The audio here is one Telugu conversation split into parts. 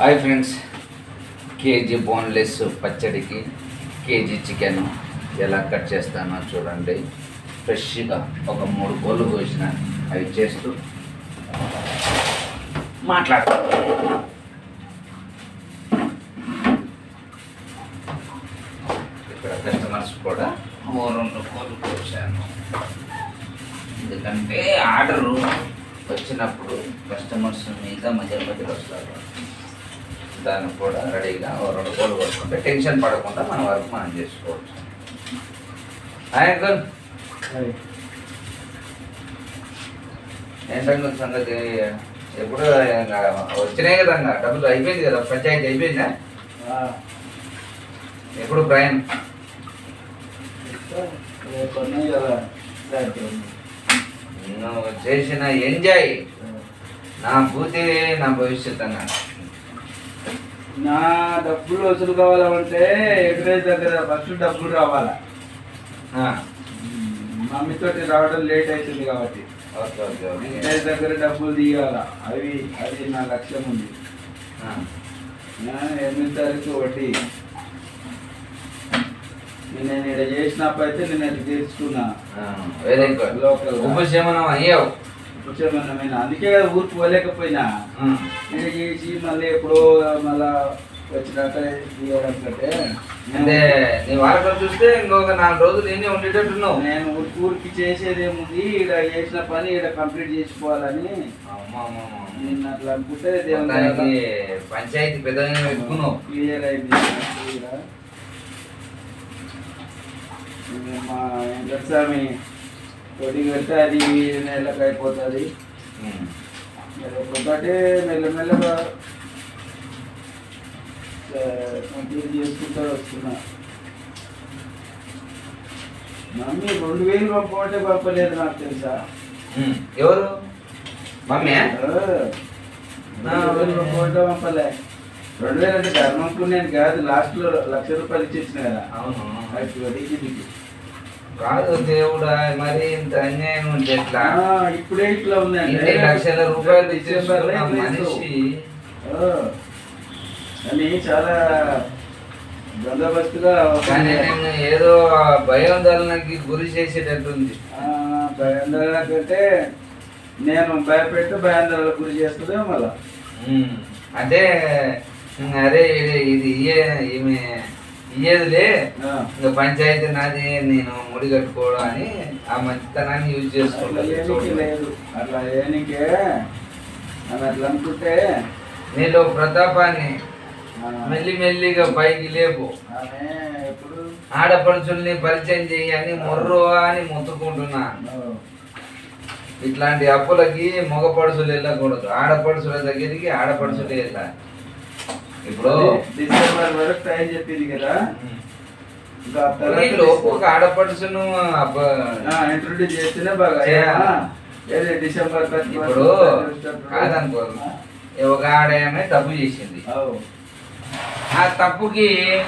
హాయ్ ఫ్రెండ్స్ కేజీ బోన్లెస్ పచ్చడికి కేజీ చికెన్ ఎలా కట్ చేస్తానో చూడండి. ఫ్రెష్గా ఒక మూడు కోళ్ళు కోసిన అవి చేస్తూ మాట్లాడతాం. ఇక్కడ కస్టమర్స్ కూడా ఓ రెండు కోళ్ళు కోసాను. ఎందుకంటే ఆర్డరు వచ్చినప్పుడు కస్టమర్స్ మీద మధ్య మధ్యలో వస్తారు. దానికి కూడా రెడీగా రెండు కోళ్ళు కొట్టుకుంటే టెన్షన్ పడకుండా మన వరకు మనం చేసుకోవచ్చు. అంకుల్ ఏంటంటే సంగతి? ఎప్పుడు వచ్చినాయి కదా డబ్బులు అయిపోయింది కదా పంచాయతీ అయిపోయిందా? ఎప్పుడు ప్రయాణం నువ్వు చేసిన ఎంజాయ్. నా పూర్తి నా భవిష్యత్ అన్నాడు. నా డబ్బులు వసూలు కావాలంటే ఎక్కడైతే దగ్గర ఫస్ట్ డబ్బులు రావాలా? మమ్మీతోటి రావడం లేట్ అవుతుంది కాబట్టి. ఎక్కడైతే దగ్గర డబ్బులు తీయాల? అవి అది నా లక్ష్యం ఉంది. ఎనిమిది తారీఖు వడ్డీ నేను ఇక్కడ చేసినప్పుడు అయితే నేను అది తీర్చుకున్నా లోకల్. ఉపశమనం అయ్యావు. కూర్చోమన్నా అందుకే కదా ఊరికి పోలేకపోయినా. నేను చేసి మళ్ళీ ఎప్పుడో మళ్ళా వచ్చినాక అంటే నీ వాళ్ళతో చూస్తే ఇంకొక నాలుగు రోజులు నేనే ఉండేటట్టున్నావు. నేను ఊరికి ఊరికి చేసేది ఏముంది ఇక్కడ చేసిన పని ఇక్కడ కంప్లీట్ చేసుకోవాలని. నేను అట్లా అనుకుంటే దేవుని మొత్తానికి పంచాయతీ పెద్దగా పెట్టుకున్నావు. క్లియర్ అయింది. మా వెంకటస్వామి కొద్ది కడితే అది నెలకు అయిపోతుంది. ఒక్కొక్కటి మెల్లమెల్లగా కంప్లీట్ చేసుకుంటూ వస్తున్నా. మమ్మీ రెండు వేలు పంపమంటే పంపలేదు నాకు తెలుసా. ఎవరు? మమ్మీ? ఆ, రెండు వేలు పంపమంటే పంపలే. రెండు వేలు అంటే ధర్మంకు నేను కాదు లాస్ట్లో లక్ష రూపాయలు ఇచ్చేసిన కదా. అవును. కాదు దేవుడా మరి ఇంత అన్యాయం ఉంటే ఎట్లా ఇప్పుడే ఇట్లా ఉందండి ఇన్ని లక్షల రూపాయలు ఇస్తావు. మనిషి అని చాలా బందోబస్తుగా కానీ ఒక- నేను ఏదో భయోందోళనకి గురి చేసేటట్టుంది ఆ, భయాందోళన కంటే నేను భయపెట్టు భయాందోళన గురి చేస్తుందే మళ్ళా. అంటే అరే ఇది ఈమె ఇయ్యేదిలే. ఇంకా పంచాయతీ నాది నేను ముడి కట్టుకోవడం అని ఆ మంచితనాన్ని యూజ్ చేసుకుంటాను లేదు. అట్లా ఏనికే అని అట్లా అనుకుంటే నీలో ప్రతాపాన్ని మెల్లి మెల్లిగా పైకి లేపు. ఎప్పుడు? ఆడపడుచుల్ని పరిచయం చేయని మొర్రు అని మొత్తుకుంటున్నా. ఇట్లాంటి అప్పులకి మగ పడుచులు వెళ్ళకూడదు. ఆడపడుచుల దగ్గరికి ఆడపడుచులు వెళ్ళాలి. ఇప్పుడు డిసెంబర్ వరకు టైం చెప్పింది కదా. వీళ్ళు ఒక ఆడపడుచును అబ్బ- ఇంట్రొడ్యూస్ చేస్తేనే బాగా డిసెంబర్ ఇప్పుడు కాదనుకో ఒక ఆడమే తప్పు చేసింది. అవు. ఆ తప్పుకి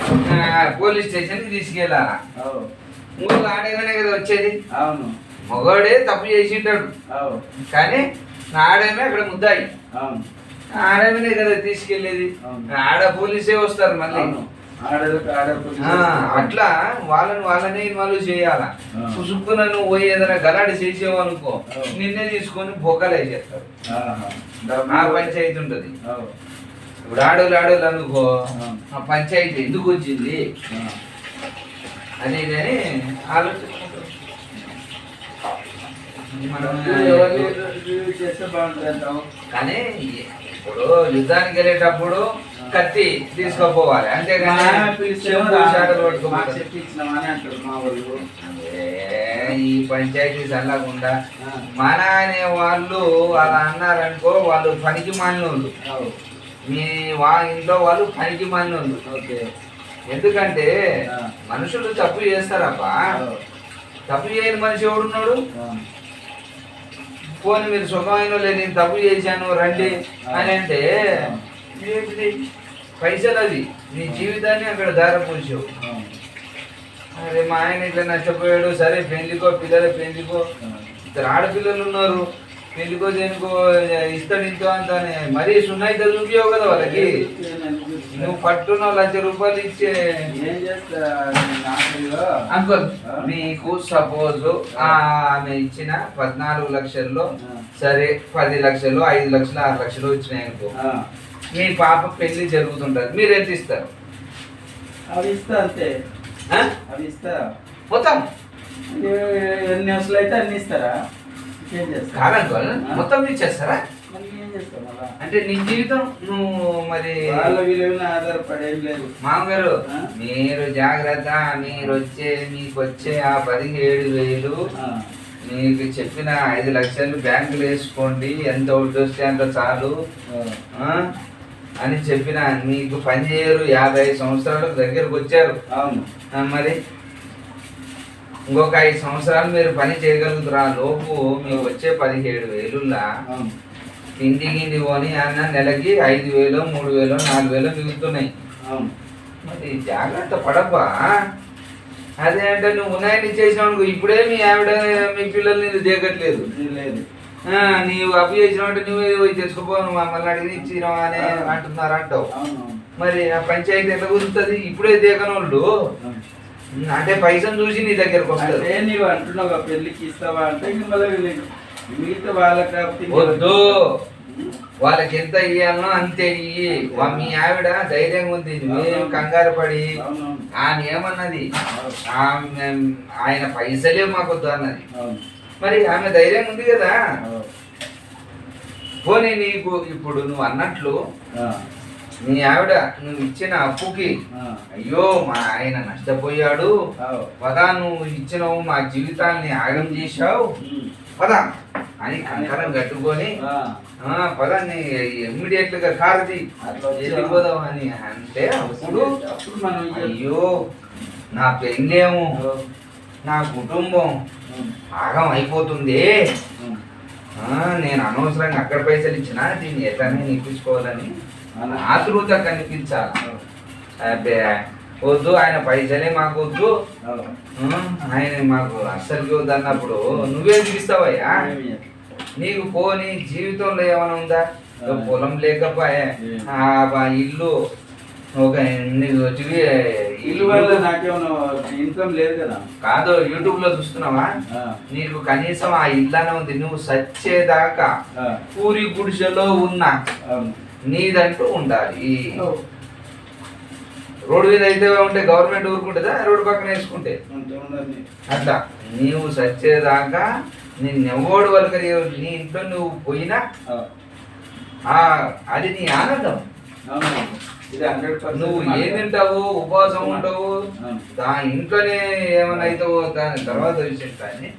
పోలీస్ స్టేషన్కి తీసుకెళ్ళాలా? ఇంకొక ఆడేగానే కదా వచ్చేది. అవును. మగవాడే తప్పు చేసింటాడు. అవు. కానీ నా ఆడేమే అక్కడ ముద్దాయి. అవును. ఆడేమనే కదా తీసుకెళ్ళేది అవును. ఆడ పోలీసే వస్తారు మళ్ళీ అట్లా వాళ్ళని వాళ్ళనే ఇన్వాల్వ్ చేయాలా ఆ. పుసుక్కున నువ్వు పోయి ఏదైనా గలాడి చేసేవు అనుకో ఆ. నిన్నే తీసుకొని బొక్కలు వేసేస్తారు ఆహా. ఆ పంచాయతీ ఉంటది. ఇప్పుడు ఆడోళ్ళు ఆడోళ్ళు అనుకో ఆ. పంచాయతీ ఎందుకు వచ్చింది ఆ. అది ఇది అని ఆలోచించుకుంటారు మనం కానీ ఇప్పుడు యుద్ధానికి వెళ్ళేటప్పుడు కత్తి తీసుకుపోవాలి అంతేగాని ఈ పంచాయతీ చల్లకుండా. మన అనే వాళ్ళు అలా అన్నారనుకో వాళ్ళు పనికి మాలినోళ్ళు అవు. మీ వా ఇంట్లో వాళ్ళు పనికి మాలినోళ్ళు ఓకే ఎందుకంటే. మనుషులు తప్పు చేస్తారబ్బా. తప్పు చేయని మనిషి ఎవడున్నాడు. పోని మీరు సుఖమైన లేదు నేను తప్పు చేశాను రండి అని అంటే ఏంటిది? పైసలు అది నీ జీవితాన్ని అక్కడ దారపోసావు అరే మా ఆయన ఇట్లా నష్టపోయాడు సరే పెళ్ళికో పిల్లల పెళ్ళికో ఇద్దరు ఆడపిల్లలు ఉన్నారు. పెళ్ళికో దేనికో ఇస్తాడు ఇంతో అంత మరీ సున్నైతే చూపించావు కదా వాళ్ళకి. నువ్వు పట్టున లక్ష రూపాయలు ఇచ్చే. ఏం చేస్తా. అంకుల్ మీకు సపోజ్ ఆమె ఇచ్చిన పద్నాలుగు లక్షల్లో సరే పది లక్షలు ఐదు లక్షలు ఆరు లక్షలు వచ్చినాయి అనుకో. మీ పాప పెళ్ళి జరుగుతుంటది. మీరు ఎంత ఇస్తారు? అవి ఇస్తా అంతే? అవి ఇస్తా. మొత్తం? ఏ- ఎన్ని అసలు అయితే అన్ని ఇస్తారా? కాదంకుల్ మొత్తం మళ్ళా? అంటే నీ జీవితం నువ్వు మరి ఆధారపడేం లేదు. మామగారు? మీరు జాగ్రత్త మీరు వచ్చే మీకు వచ్చే ఆ పదిహేడు వేలు మీకు చెప్పిన ఐదు లక్షలు బ్యాంకులు వేసుకోండి ఎంత వస్తే అంత చాలు? అని చెప్పిన మీకు పని చేయరు యాభై ఐదు సంవత్సరాలు దగ్గరకు వచ్చారు. మరి? ఇంకొక ఐదు సంవత్సరాలు మీరు పని చేయగలుగుతారా. లోపు మీకు వచ్చే పదిహేడు వేలులా తిండి గిండి కొని అన్న నెలకి ఐదు వేలు మూడు వేలు నాలుగు వేలు మిగులుతున్నాయి. మరి జాగ్రత్త పడబ్బా. అదే అంటే నువ్వు ఉన్నాయని చేసినావు ఇప్పుడే మీ ఆవిడ మీ పిల్లల్ని నీకు దిగట్లేదు ఇది లేదు. ఆ, నీవు అప్పు చేసినావు అంటే నువ్వే పోయి తెచ్చుకోపో నువ్వు మమ్మల్ని అడిగి ఇచ్చినావు అని అంటున్నారు అంటావు మరి ఆ పంచాయతీ ఎట్లా కుదురుతుంది ఇప్పుడే దిగనోళ్ళు అవును. అంటే పైసలు చూసి నీ దగ్గరకు వస్తారు. అంటే నీవు అంటున్నావు కదా, పెళ్ళికి ఇస్తావా అంటే మళ్ళీ వీళ్ళకి- మిగతా వాళ్ళకి వద్దు. వాళ్ళకి ఎంత ఇయ్యాలనో అంతే ఇయ్యి. మీ ఆవిడ ధైర్యంగా ఉంది నువ్వేం కంగారు పడి. ఆమె ఏమన్నది? ఆమె ఆయన పైసలే మాకొద్దు అన్నది. మరి ఆమె ధైర్యం ఉంది కదా. పోనీ నీకు ఇప్పుడు నువ్వు అన్నట్లు నీ ఆవిడ నువ్వు ఇచ్చిన అప్పుకి అయ్యో మా ఆయన నష్టపోయాడు. పదా నువ్వు ఇచ్చినవు మా జీవితాల్ని ఆగం చేశావు. పదా అని కంకరం కట్టుకొని ఆ, ఆ, పదా నీ ఇమ్మీడియట్గా కారుది? వెళ్ళిపోదాం అని అంటే అప్పుడు అయ్యో నా పెళ్ళేమో. నా కుటుంబం. ఆగం అయిపోతుంది నేను అనవసరంగా అక్కడ పైసలు ఇచ్చినా దీన్ని ఎట్లనే ఇప్పించుకోవాలని అలా. ఆతృత కనిపించాలి. అబ్బే వద్దు ఆయన పైసలే మాకు వద్దు ఆయన మాకు అస్సలు వద్దు అన్నప్పుడు నువ్వే చూపిస్తావయ్యా. నీకు పోని జీవితంలో ఏమైనా ఉందా? పొలం లేకపోయే ఇల్లు. ఒక నీకు వచ్చి ఇల్లు వల్ల నాకేమైనా ఇన్కమ్ లేదు కదా? కాదు యూట్యూబ్లో చూస్తున్నావా నీకు కనీసం ఆ ఇల్లానే ఉంది. నువ్వు సచ్చేదాకా పూరి గుడిసెలో ఉన్నా. నీదంటూ ఉండాలి. రోడ్డు మీద అయితే ఉంటే గవర్నమెంట్ ఊరుకుంటుందా? రోడ్డు పక్కన వేసుకుంటే. అట్లా. నీవు సచ్చేదాకా నిన్నెవ్వడు వరకు నీ ఇంట్లో నువ్వు పోయినా అది నీ ఆనందం. నువ్వు ఏం తింటావు? ఉపవాసం అవును. దా ఇంట్లోనే ఏమైనా అవుతావో దాని తర్వాత విషయం కానీ.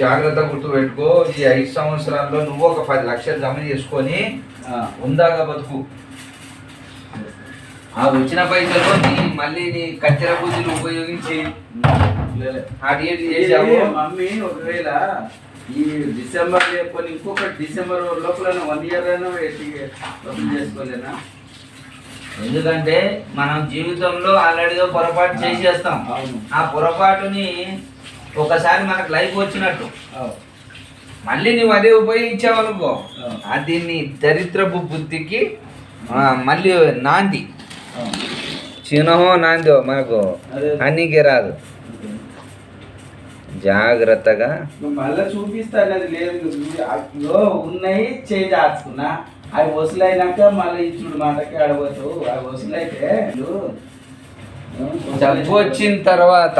జాగ్రత్త గుర్తు పెట్టుకో ఈ ఐదు సంవత్సరాల్లో నువ్వు ఒక పది లక్షలు జమ చేసుకొని ఉందాగా బతుకు. ఆ వచ్చిన పైసలు నీ మళ్ళీ నీ కత్తెర బుద్ధులు ఉపయోగించి మమ్మీ ఒకవేళ ఈ డిసెంబర్ లేకపోతే ఇంకొక డిసెంబర్ లోపల వన్ ఇయర్ అయినా చేసుకోలేనా? ఎందుకంటే మనం జీవితంలో ఆల్రెడీగా పొరపాటు చేసేస్తాం. ఆ పొరపాటుని ఒకసారి మనకు లైఫ్ వచ్చినట్టు. మళ్ళీ నువ్వు అదే ఉపయోగించావు అనుకో. ఆ దీన్ని దరిద్రపు బుద్ధికి మళ్ళీ నాంది. చిహ్నమో నాందో మనకు అదే. అన్నికి రాదు. జాగ్రత్తగా. మళ్ళీ చూపిస్తా అనేది లేదు. ఉన్నాయి చేంజ్ అవి వసూలైనాక మళ్ళీ ఇచ్చుడు మాటకి ఆడబోతావు అవి వసూలైతే డబ్బు వచ్చిన తర్వాత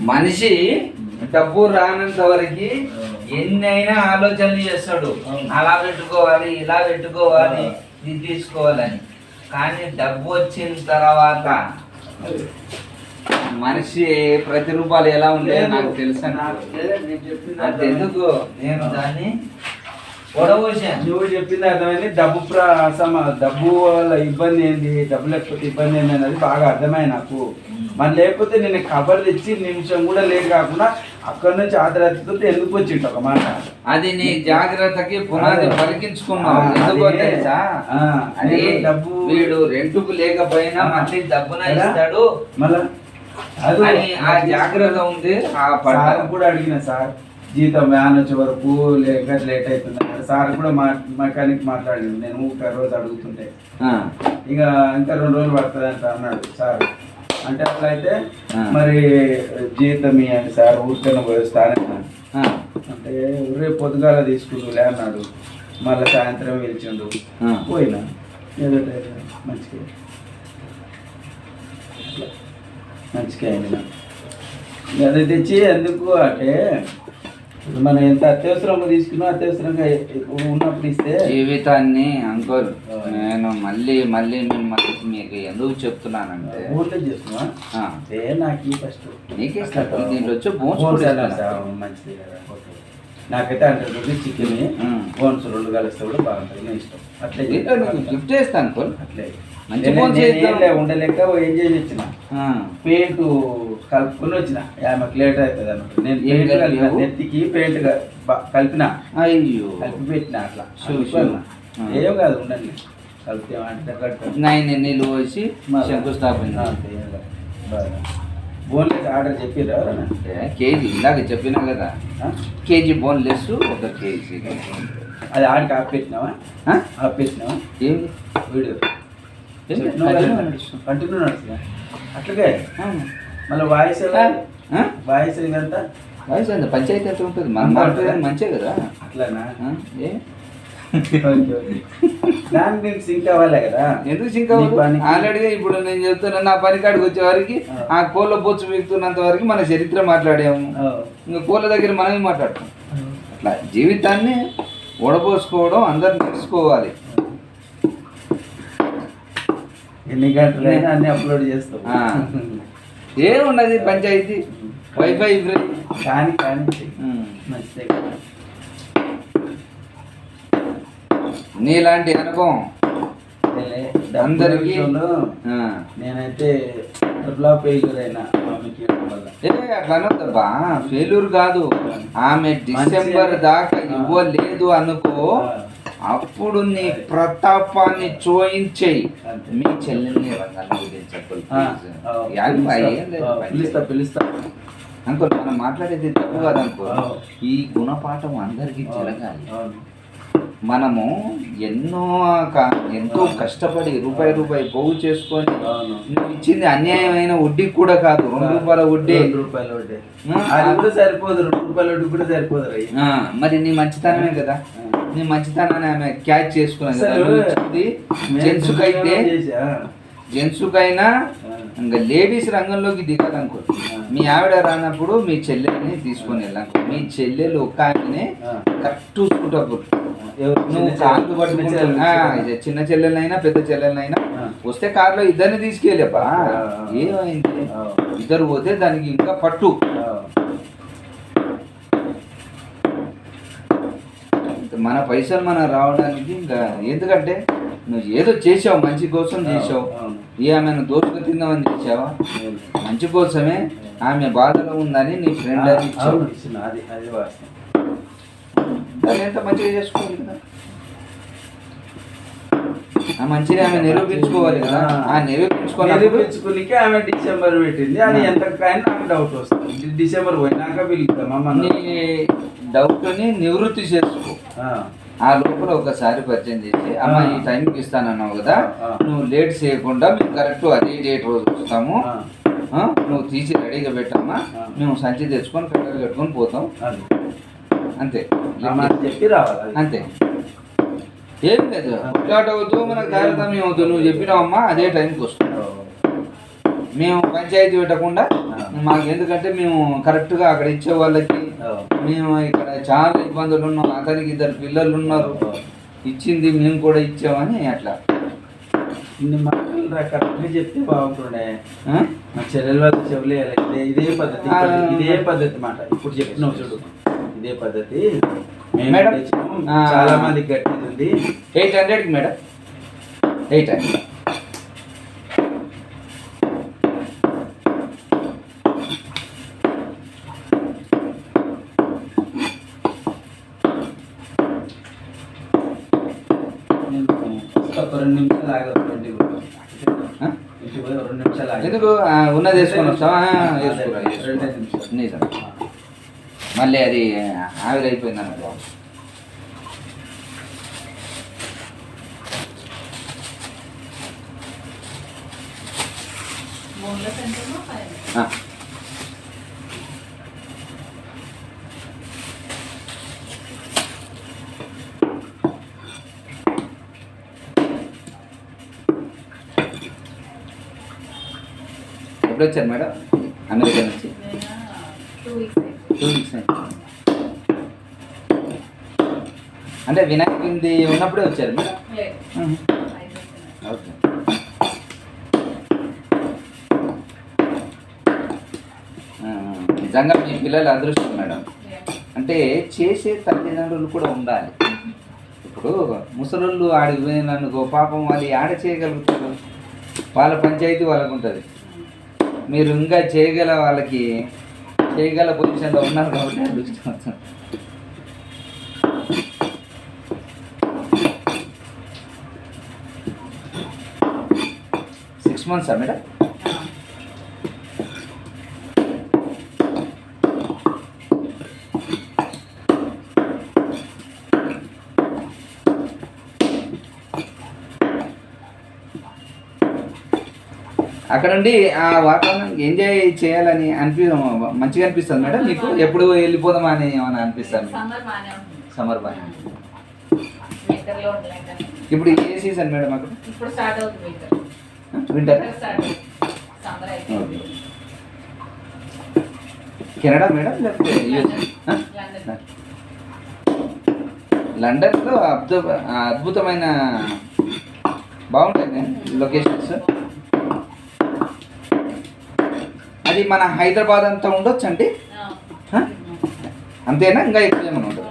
మనిషి డబ్బు రానంత వరకు ఎన్నైనా ఆలోచనలు చేస్తాడు. అలా పెట్టుకోవాలి ఇలా పెట్టుకోవాలి ఇది తీసుకోవాలని. కానీ డబ్బు వచ్చిన తర్వాత. మనిషి ప్రతిరూపాలు ఎలా ఉండేది నాకు తెలుసు అది ఎందుకు? నేను దాన్ని నువ్వు చెప్పింది అర్థమైంది. డబ్బు ప్ర- సమ డబ్బు వల్ల ఇబ్బంది ఏంది? డబ్బు లేకపోతే ఇబ్బంది ఏంది అనేది బాగా అర్థమైంది నాకు. మరి లేకపోతే నేను కబర్ తెచ్చి నిమిషం కూడా లేట్ కాకుండా అక్కడ నుంచి ఆదరతో ఎందుకు వచ్చింట ఒక మాట? అది నీ జాగ్రత్తకి పునాది ఆ, ఎందుకో. తెలుసా? అది డబ్బు. వీడు రెంటుకు లేకపోయినా. మళ్ళీ డబ్బున? ఇస్తాడు. మళ్ళా? అది. ఆ జాగ్రత్త ఉంది ఆ పడ్డ సార్ కూడా అడిగిన సార్ జీతం వ్యాన్ వచ్చే వరకు లేక లేట్ అవుతుంది. సార్ కూడా మా మెకానిక్ మాట్లాడింది నేను ఒక రోజు అడుగుతుంటే. ఇక ఇంకా రెండు రోజులు పడుతుంది అంట అన్నాడు సార్. అంటే అట్లా అయితే ఆ. మరి జీతం ఇవ్వండి సార్ ఊరికైనా పోయిస్తానని ఆ, అంటే రేపు పొద్దుగాల తీసుకుందులే అన్నాడు మళ్ళీ సాయంత్రం పిలిచిండు. పోయినా ఏదో టైం మంచిగా. మంచిగా అయింది నాకు అది తెచ్చి ఎందుకు అంటే మనం ఎంత అత్యవసరంగా తీసుకున్నా అత్యవసరంగా ఉన్నప్పుడు ఇస్తే జీవితాన్ని అంకుల్ నేను మళ్ళీ మళ్ళీ మిమ్మల్ని మీకు ఎందుకు చెప్తున్నానంటే ఊర్లో చేస్తున్నా ఏ నాకు ఫస్ట్. నీకే. దీంట్లో వచ్చి బోన్స్ మంచిది కదా ఓకే. నాకైతే హండ్రెడ్ రూపీస్ చికెన్. బోన్స్ రెండు కలిస్తే కూడా బాగుంటుంది నా ఇష్టం. అట్లే గిఫ్ట్ చేస్తాను అంకుల్. అట్లే. ఉండలేక ఏం చేసి వచ్చిన. పెయింట్ కలుపుకొని వచ్చిన. ఆమెకు లేట్ అవుతుంది అన్నమాట నేను పెయింట్ కలిపిన? నెత్తికి పెయింట్ కలిపిన. అయ్యో. కలిపి పెట్టిన అట్లా. ఏం కాదు ఉండండి. కలిపితే నైన్ నీళ్ళు పోసి శంకుస్థాపన బోన్లెస్ ఆర్డర్? అంటే కేజీ ఇందాక చెప్పినా కదా? కేజీ బోన్లెస్ ఒక కేజీ. అది ఆడికి ఆపెట్టినావా ఆ? ఆపెట్టినావా ఏంది వీడియో. కంటిన్యూ? నడుస్తుంది. అట్లాగే. మళ్ళీ వాయిస్ ఎలా? వాయిస్ ఇదంతా వయసు ఎంత? పంచాయతీ ఎంత ఉంటుంది? మనం మాట్లాడేది మంచే కదా? అట్లానా? ఏ? దానికి నీకు సింక్ అవ్వాలి కదా. ఎందుకు సింక్ నీ పనికి- ఆల్రెడీ ఇప్పుడు నేను చెప్తున్నా నా పని కాడికి వచ్చే వరకు ఆ. కోళ్ళ బొచ్చు వీక్తున్నంత వరకు మన చరిత్ర మాట్లాడాము. ఇంకా కోళ్ళ దగ్గర మనమే మాట్లాడతాం. అట్లా జీవితాన్ని ఓడబోసుకోవడం అందరు నేర్చుకోవాలి. ఎన్ని గంటలైనా అన్ని అప్లోడ్ చేస్తావు ఆ. ఏమున్నది పంచాయతీ. వైఫై ఫ్రీ కానీ కానీ. మంచిదే. నీలాంటి అనుభవం. అందరికీ-. నేనైతే ట్రిపుల్ ఫెయిల్యూర్ అయినా ఏ అట్లా అనొద్దబ్బా. ఫెయిల్యూర్ కాదు. ఆమె డిసెంబర్ దాకా ఇవ్వలేదు అనుకో అప్పుడు నీ ప్రతాపాన్ని చూయించేయి. మీ చెల్లెల్ని పిలుస్తా పిలుస్తా అంకుల్ మనం మాట్లాడేది తప్పు కాదు అనుకో ఆ. ఈ గుణపాఠం అందరికీ జరగాలి. మనము ఎన్నో ఎంతో కష్టపడి రూపాయి రూపాయి పోగు చేసుకొని. నువ్వు ఇచ్చింది అన్యాయమైన వడ్డీకి కూడా కాదు రెండు రూపాయల వడ్డీ. రెండు రూపాయల వడ్డీ. ఆ, అది కూడా సరిపోదు రెండు రూపాయల వడ్డీ కూడా సరిపోదు మరి నీ మంచితనమే కదా. నీ మంచితనాన్ని ఆమె క్యాచ్ చేసుకున్నది జెంట్స్కి అయితే? జెంట్స్కైనా ఆ. ఇంకా లేడీస్ రంగంలోకి దిగాలి అనుకో మీ ఆవిడ రానప్పుడు మీ చెల్లెల్ని తీసుకొని వెళ్ళాను మీ చెల్లెలు ఒక్క ఆమెనే. కరెక్ట్? నువ్వు చిన్న కార్లు పట్టుకుంటా చెల్లెలైనా పెద్ద చెల్లెలైనా. వస్తే కార్లో ఇద్దరిని తీసుకెళ్ళేపా. ఏమైంది. ఇద్దరు పోతే దానికి ఇంకా పట్టు ఆ. మన పైసలు మనం రావడానికి ఇంకా ఎందుకంటే నువ్వు ఏదో చేసావు మంచి కోసం చేసావు. ఏ ఆమెను దోచుకు తిందామని చేసావా. మంచి కోసమే ఆమె బాధలో ఉందని నీ ఫ్రెండ్ అది దాన్ని ఎంత మంచిగా చేసుకోవాలి కదా? ఆ మంచిగా ఆమె నిరూపించుకోవాలి కదా. ఆ నిరూపించుకోవాలి నిరూపించుకునికి ఆమె డిసెంబర్ పెట్టింది. అది ఎంత కానీ నాకు డౌట్ వస్తుంది. డిసెంబర్ పోయినాక నీ డౌట్ని నివృత్తి చేసుకో. ఆ. లోపల ఒకసారి పరిచయం చేసి అమ్మ ఈ టైంకి ఇస్తానన్నావు కదా. నువ్వు లేట్ చేయకుండా మేము కరెక్ట్ అదే డేట్ రోజు వస్తాము. నువ్వు తీసి రెడీగా పెట్టమ్మా. మేము సంచి తెచ్చుకొని కట్టలు కట్టుకొని పోతాం. అంతే. చెప్పి రావాలి. అంతే. ఏం లేదు. కొట్లాట అవుతూ మనకు తారతమ్యం అవుతూ నువ్వు చెప్పినావమ్మా అదే టైంకి వస్తుంది మేము పంచాయతీ పెట్టకుండా. మాకు ఎందుకంటే మేము కరెక్ట్గా అక్కడ ఇచ్చే వాళ్ళకి. మేము ఇక్కడ చాలా ఇబ్బందులు ఉన్నాం. అతనికి ఇద్దరు పిల్లలు ఉన్నారు. ఇచ్చింది మేము కూడా ఇచ్చామని అట్లా. ఇన్ని మాటలు కరెక్ట్గా చెప్తే బాగుంటుండే? మా చెల్లెల వాళ్ళ చెవులు ఇదే ఇదే పద్ధతి. ఇదే పద్ధతి మాట. ఇప్పుడు చెప్తున్నావు చూడు. ఇదే పద్ధతి. మేము మేడం. చాలా మంది గట్టిది ఉంది. ఎయిట్ హండ్రెడ్కి మేడం. Eight hundred. ఎందుకు? ఉన్నది వేసుకొని వస్తావా. నిజం మళ్ళీ అది ఎంతనో ఫైవ్. ఆ. ఎప్పుడు వచ్చారు మేడం? అమెరికా నుంచి. Two weeks. అంటే వినాయకుడి ఉన్నప్పుడే వచ్చారు మేడం. ఓకే నిజంగా మీ పిల్లలు అదృష్టం మేడం. అంటే చేసే తల్లిదండ్రులు కూడా ఉండాలి. ఇప్పుడు ముసలోళ్ళు ఆడికి పోయిననుకో పాపం వాళ్ళు ఆడ చేయగలుగుతారు. వాళ్ళ పంచాయతీ వాళ్ళకు ఉంటుంది మీరు ఇంకా చేయగల వాళ్ళకి చేయగల పొజిషన్లో ఉన్నారు కాబట్టి అదృష్టం సిక్స్ మంత్సా మేడం? అక్కడ నుండి ఆ వాతావరణం ఎంజాయ్ చేయాలని అనిపి మంచిగా అనిపిస్తుంది మేడం మీకు? ఎప్పుడు వెళ్ళిపోదామా అని ఏమైనా అనిపిస్తుంది? సమ్మర్ బాగా ఇప్పుడు ఏ సీజన్ మేడం అక్కడ? ఇప్పుడు స్టార్ట్ అవుతుంది వింటర్ కెనడా మేడం లేకపోతే లండన్లో అద్భుత అద్భుతమైన బాగుంటాయి లొకేషన్స్ అది మన హైదరాబాద్ అంతా ఉండొచ్చు అండి? అంతేనా? ఇంకా ఎక్కువ ఏమైనా ఉండదు.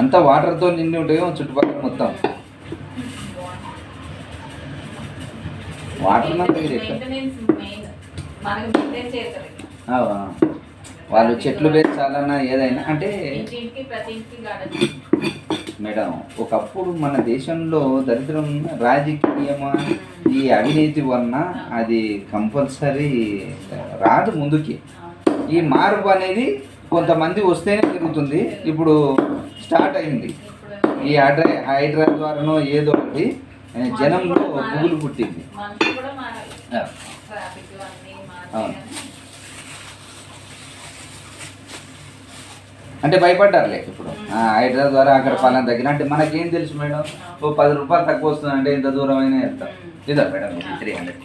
అంతా వాటర్తో నిండి ఉంటాయో చుట్టుపక్కల మొత్తం. వాటర్. వాళ్ళు చెట్లు పెంచాలన్నా ఏదైనా అంటే మేడం ఒకప్పుడు మన దేశంలో దరిద్రం రాజకీయమా? ఈ అవినీతి వలన అది కంపల్సరీ రాదు ముందుకి. ఈ మార్పు అనేది కొంతమంది వస్తేనే జరుగుతుంది. ఇప్పుడు స్టార్ట్ అయింది. ఈ హైడ్రా హైడ్రా ద్వారానో ఏదో ఒకటి జనంలో పువ్వులు పుట్టింది. అవును. అంటే భయపడ్డారులే ఇప్పుడు. ఆ, హైడ్రా ద్వారా అక్కడ పలానా దగ్గర. అంటే మనకేం తెలుసు మేడం? ఓ పది రూపాయలు తక్కువ వస్తుంది అంటే ఇంత దూరం అయినా వెళ్తాం. ఇదా మేడం త్రీ హండ్రెడ్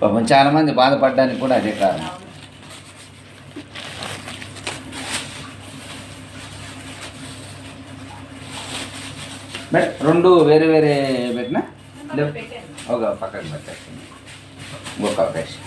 పాపం చాలా మంది బాధపడడానికి కూడా అదే కారణం. మేడం రెండు వేరే వేరే పెట్టినా. ఒక పక్కన పెట్టేస్తాను ఒక అవకాశం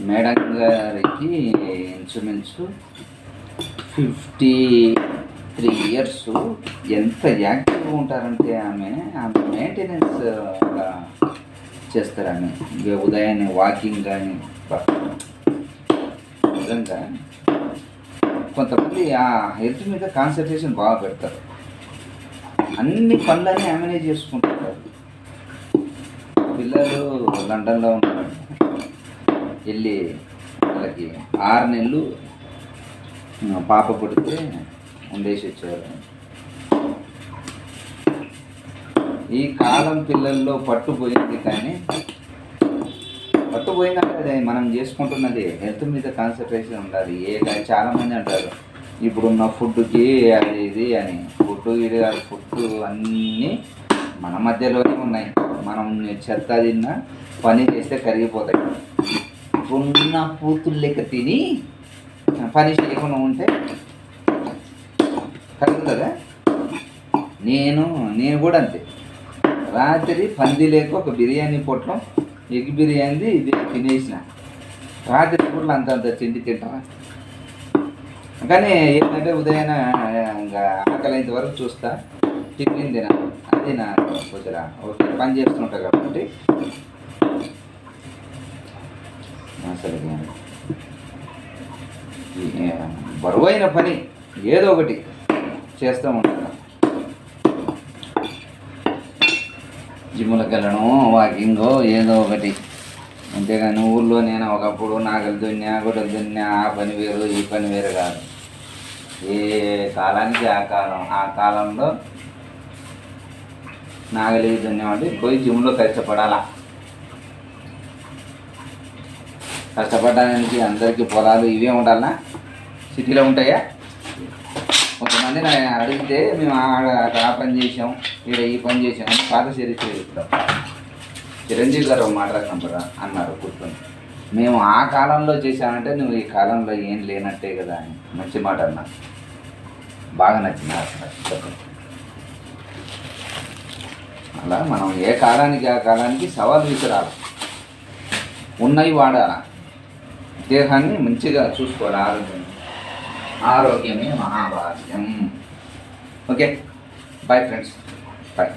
మేడం గారికి ఇంచుమించు ఫిఫ్టీ త్రీ ఇయర్స్ ఎంత యాక్టివ్గా ఉంటారంటే ఆమె ఆమె మెయింటెనెన్స్ చేస్తారు ఆమె. ఉదయాన్నే వాకింగ్ కానీ నిజంగా కొంతమంది ఆ హెల్త్ మీద కాన్సన్ట్రేషన్ బాగా పెడతారు. అన్ని పనులన్నీ ఆమెనే చేసుకుంటారు. పిల్లలు లండన్లో ఉంటారు. వెళ్ళి వాళ్ళకి ఆరు నెలలు పాప పుడితే ఉండేసి వచ్చారు. ఈ కాలం పిల్లల్లో పట్టుపోయింది కానీ పట్టుపోయిందంటే అది మనం చేసుకుంటున్నది. హెల్త్ మీద కాన్సన్ట్రేషన్ ఉండాలి. ఏ కానీ చాలామంది అంటారు ఇప్పుడున్న ఫుడ్కి అది ఇది అని. ఫుడ్ ఇది కాదు ఫుడ్ అన్నీ మన మధ్యలోనే ఉన్నాయి. మనం చెత్త తిన్నా పని చేస్తే కరిగిపోతాయి. ఉన్న పూతులు లెక్క తిని పరీక్ష లేకుండా ఉంటే కలుగుతుందా? నేను నేను కూడా అంతే. రాత్రి పంది లేక ఒక బిర్యానీ పొట్లం ఎగ్ బిర్యానీ ఇది తినేసిన. రాత్రి పూటలు అంత అంత తిండి తింటారా? కానీ ఏంటంటే ఉదయాన ఇంకా ఆకలి అయినంత వరకు చూస్తా. టిఫిన్ తిన అది నా కొద్దిగా ఓకే పని చేస్తుంటా కాబట్టి. అసలు బరువైన పని ఏదో ఒకటి చేస్తూ ఉంటాను జిమ్లకు వెళ్ళడం వాకింగ్ ఏదో ఒకటి. అంతేగాని ఊళ్ళో నేను ఒకప్పుడు నాగలు దున్నా గొడ్డలు దున్నా ఆ పని వేరు ఈ పని వేరు కాదు. ఏ కాలానికి ఆ కాలం ఆ కాలంలో నాగలి దున్నేవాడి పోయి జిమ్లో కష్టపడాలా? కష్టపడడానికి అందరికీ పొలాలు ఇవే ఉండాలనా? సిటీలో ఉంటాయా? కొంతమంది నా అడిగితే మేము ఆడ అక్కడ ఆ పని చేసాం ఇక్కడ ఈ పని చేసాం అని పాత చరిత్ర చెప్తాం. చిరంజీవి గారు ఒక అన్నారు కూర్చొని. మేము ఆ కాలంలో చేశానంటే నువ్వు ఈ కాలంలో ఏం లేనట్టే కదా అని మంచి మాట అన్నా. బాగా నచ్చింది అలా మనం ఏ కాలానికి ఆ కాలానికి సవాలు విసిరాలి. ఉన్నవి వాడాలా. దేహాన్ని మంచిగా చూసుకోవాలి. ఆరోగ్యం. ఆరోగ్యమే మహాభాగ్యం. ఓకే? Bye friends bye